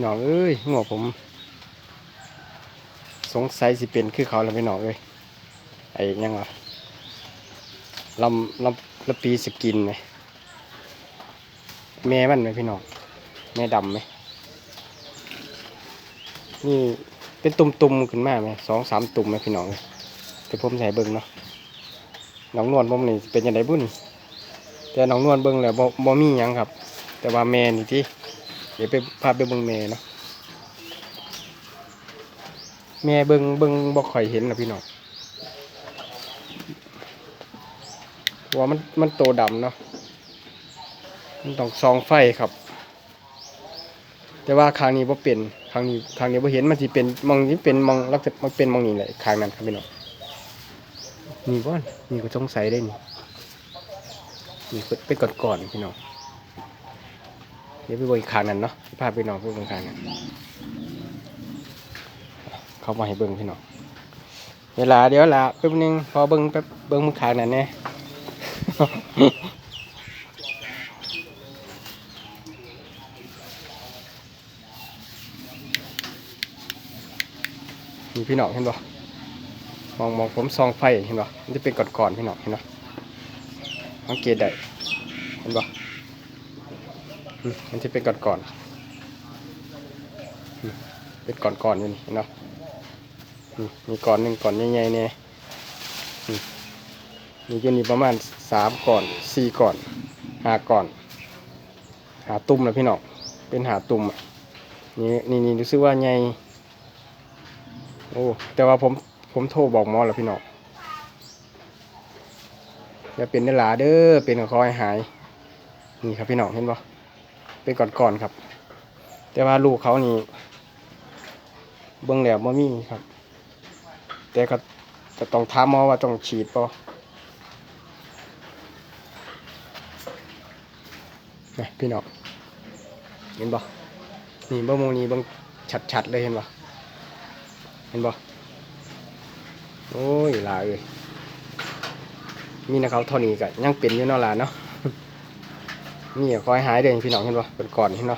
พี่น้องเอ้ยหัวผม สงสัยสิเป็นคือเขาแล้วพี่น้องเอ้ยไอ้ยังวะลำลำลำปีสกินไหมแม่มันไหมพี่น้องแม่ดำไหมนี่เป็นตุ่มๆขึ้นมาไหมสองสามตุ่มไหมพี่น้องเอ้ยแต่ผมใส่เบิ้งเนาะน้องนวลผมนี่เป็นยังไงบุ่นแต่น้องนวลเบิ้งแล้วบ่มียังครับ แต่ว่าแม่นี่ที่ ดี๋ยวไปพาไปเบิ้งแม่เนาะแม่เบิงเบิงบ่ค่อยเห็นนะพี่น้องว่ามันมันโตดำเนาะมันต้องซองไฟครับ แต่ว่าครั้งนี้บ่เป็นครั้งนี้ครั้งนี้บ่เห็นมันสิเป็นมองนี้เป็นมองลักษณะมันเป็นมองนี้แหละครั้งนั้นครับพี่น้องนี่บ่อนนี่ก็สงสัยได้นี่นี่เป็นก่อนๆพี่น้อง ดี๋ยวไปเบิ่งอีกครั้งนั้นเนาะพาพี่น้องไปเบิ่งครั้งนั้นเขามาให้เบิ่งพี่น้องเวลาเดี๋ยวละแป๊บนึงพอเบิ่งแป๊บเบิ่งมือขางนั่นแน่มีพี่น้องเห็นบ่มองมองผมซองไฟเห็นบ่มันจะเป็นก่อนๆพี่น้องเห็นบ่สังเกตได้เห็นบ่ มันจะเป็นก่อนๆอืมเป็นก่อนๆอยู่นี่เนบ่นี่มีก่อนหนึ่งก่อนใหญ่ๆเนี่ยนี่มีอยู่นี่ประมาณสามก่อนสี่ก่อนห้าก่อน หาตุ่มนะพี่น้องเป็นหาตุ่มอะนี่นี่นี่รู้สึกว่าใหญ่โอ้แต่ว่าผมผมโทรบอกหมอแล้วพี่น้องอย่าเป็นเนื้หลาเด้อเป็นคอยหาย นี่ครับพี่น้องเห็นปะ เป็นก่อนๆครับ แต่ว่าลูกเขานี่เบื้องแล้วบ่มีครับ แต่ก็จะต้องถามหมอว่าต้องฉีดป่ะนะพี่น้องเห็นบ่นี่เบิ่งโมงนี้เบิ่งชัดๆเลยเห็นบ่เห็นบ่โอ้ยลายเลยมีนะเขาเท่านี้ก็ยังเป็นอยู่นาะหลานเนาะ นี่คอยหายเด้อพี่น้องเห็นบ่เป็นก่อนเห็นบ่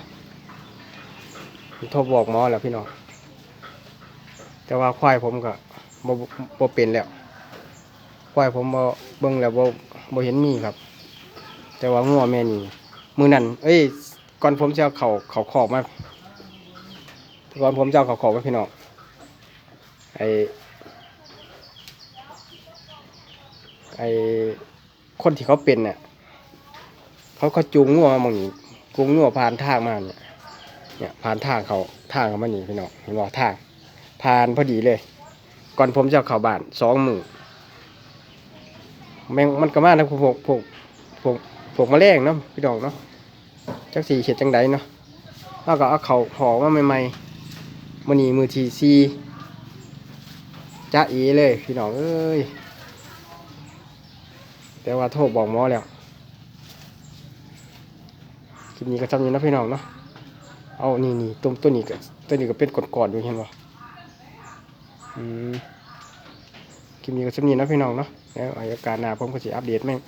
โทรบอกหมอแล้วพี่น้อง แต่ว่าควายผมก็บ่บ่บ่เป็นแล้ว ควายผมบ่เบิ่งแล้วบ่บ่เห็นมีครับ แต่ว่างัวแม่นี่มือนั้นเอ้ย ก่อนผมจะเข้าเข้าคอกมา ก่อนผมจะเข้าคอกมาพี่น้อง ไอ้ไอ้คนที่เขาเป็นเนี่ย เขาเขจูงงัวมาหมองนี้จูงงัวผ่านทางมาเนี่ยเนี่ยผ่านทางเขาทางเขามานี่พี่น้องเห็นบ่ทาง ผ่านพอดีเลย ก่อนผมจะเข้าบ้านสองมือแมงมันก็มาทั้งพวกพวกพวกพวกแมลงเนาะพี่ดอกเนาะจักสีเข็ดจังไดเนาะแล้วก็เอาเขาหอมาใหม่ๆมันนี่มือทีซีจ้าเอเลย พี่น้องเอ้ยแต่ว่าโทษบอกหมอแล้ว ลิปนี้ก็ทำยู่นะพี่น้องเนาะเอานี่นี่ตัวตัวนี้ก็ตัวนี้ก็เป็นกอดๆอยู่เห็นบ่อืมคลิปนี้ก็สำนีนะพี่น้องเนาะแล้วอาการหน้าผมก็จะอัปเดตแม่ง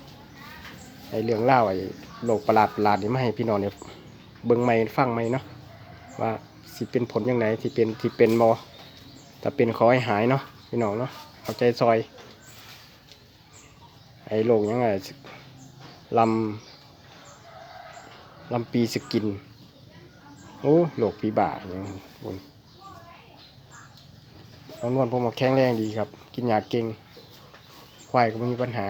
ไอเรื่องเล่าไอโรคประหลาดประหลาดนี่มาให้พี่น้องเนี่ยเบิ่งไม่ฟังไม่เนาะว่าสิเป็นผลยังไงที่เป็นที่เป็นมอแต่เป็นขอให้หายเนาะพี่น้องเนาะเอาใจซอย ไอโรคยังไงลำ ลำปีสกิน โอ้โรคปีบ่าอย่างบนน้องนวลผมบอกแข็งแรงดีครับ กินยาเก่ง ควายก็ไม่มีปัญหา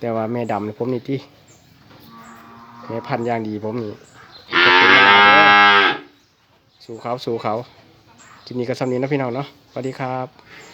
แต่ว่าแม่ดำเนี่ยผมนี่ที่แม่พันยางดีผมนี่สู่เขาสู่เขาทีนี้ก็สำนีนะพี่น้องเนาะสวัสดีครับ